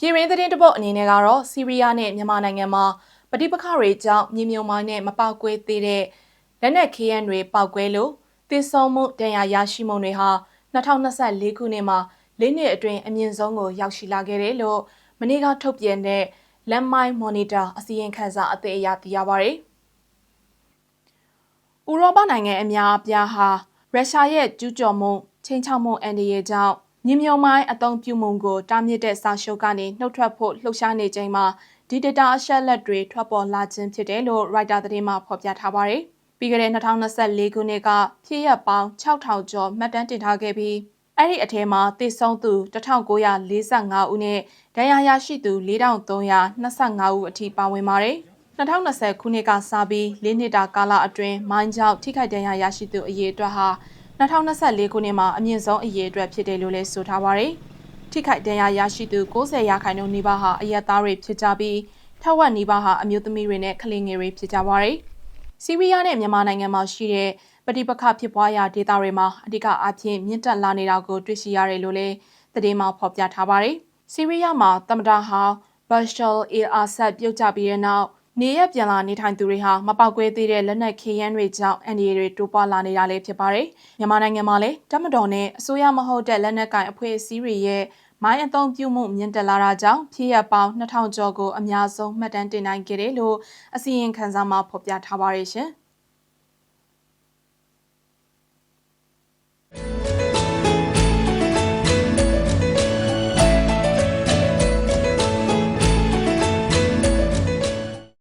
ပြည်ရင်းသတင်းတစ်ပုတ်အနေနဲ့ကတော့ဆီးရီးယားနဲ့မြန်မာနိုင်ငံမှာပဋိပက္ခတွေကြောင့်မြေမြုံမိုင်းနဲ့မပေါက်ကွဲသေးတဲ့လက်နက်ခဲယမ်းတွေပေါက်ကွဲလို့တည်ဆုံမှုတန်ရာရရှိမှုတွေဟာ2024ခုနှစ်မှာလေးနှစ်အတွင်းအမြင့်ဆုံးကိုရောက်ရှိလာခဲ့တယ်လို့မနေ့ကထုတ်ပြန်တဲ့ Landmine Monitor အစီရင်ခံစာအသစ်အရသိရပါဗျ။ဥရောပနိုင်ငံအများအပြားဟာရုရှားရဲ့ကျူးကျော်မှုချင်းချောက်မှုအန်ဒီရဲ့ကြောင့် မြင်းမြုံမိုင်းအုံပြုမှုကိုတားမြစ်တဲ့စာရှုပ်ကနေနှုတ်ထွက်ဖို့လှုပ်ရှားနေချိန်မှာဒီဒေတာအချက်လက်တွေထွက်ပေါ်လာခြင်းဖြစ်တယ်လို့ Writer သတင်းမှာဖော်ပြထားပါတယ်။ပြီးခဲ့တဲ့2024ခုနှစ်ကဖြစ်ရပ်ပေါင်း6000ကျော်မှတ်တမ်းတင်ထားခဲ့ပြီးအဲ့ဒီအထဲမှာတည်ဆုံသူ1945ဦးနဲ့ဒဏ်ရာရရှိသူ4325ဦးအထိပါဝင်ပါတယ်။2020ခုနှစ်ကစပြီး၄နှစ်တာကာလအတွင်းမိုင်းကြောင့်ထိခိုက်ဒဏ်ရာရရှိသူအရေအတွက်ဟာ 2024ခုနှစ်မှာအမြင့်ဆုံးအရေအတွက်ဖြစ်တယ်လို့လည်းဆိုထားပါရယ်။ထိခိုက်ဒဏ်ရာရရှိသူ90ရာခိုင်နှုန်းနီးပါးဟာအရက်သားတွေဖြစ်ကြပြီးထက်ဝက်နီးပါးဟာအမျိုးသမီးတွေနဲ့ကလေးငယ်တွေဖြစ်ကြပါရယ်။ဆီးရီးယားနဲ့မြန်မာနိုင်ငံမှာရှိတဲ့ပဋိပက္ခဖြစ်ပွားရာဒေသတွေမှာအဓိကအဖြစ်မြင့်တက်လာနေတာကိုတွေ့ရှိရတယ်လို့လည်းသတင်းမှာဖော်ပြထားပါရယ်။ဆီးရီးယားမှာတမဒါဟောင်းဘတ်ရှယ်အီအာဆတ်ပြုတ်ကျပြီးတဲ့နောက် နေရပြန်လာနေထိုင်သူတွေဟာမပောက်ကွဲသေးတဲ့လက်နက်ခေယမ်းတွေကြောင့်အန်ဒီတွေတိုးပွားလာနေတာလည်းဖြစ်ပါတယ်။မြန်မာနိုင်ငံမှာလည်းတမတော်နဲ့အစိုးရမဟုတ်တဲ့လက်နက်ကင်အဖွဲ့အစည်းတွေရဲ့မိုင်းအသုံးပြုမှုမြင့်တက်လာတာကြောင့်ဖြစ်ရပေါင်း2000ကျော်ကိုအများဆုံးမှတ်တမ်းတင်နိုင်ခဲ့တယ်လို့အစီရင်ခံစာမှာဖော်ပြထားပါတယ်ရှင်။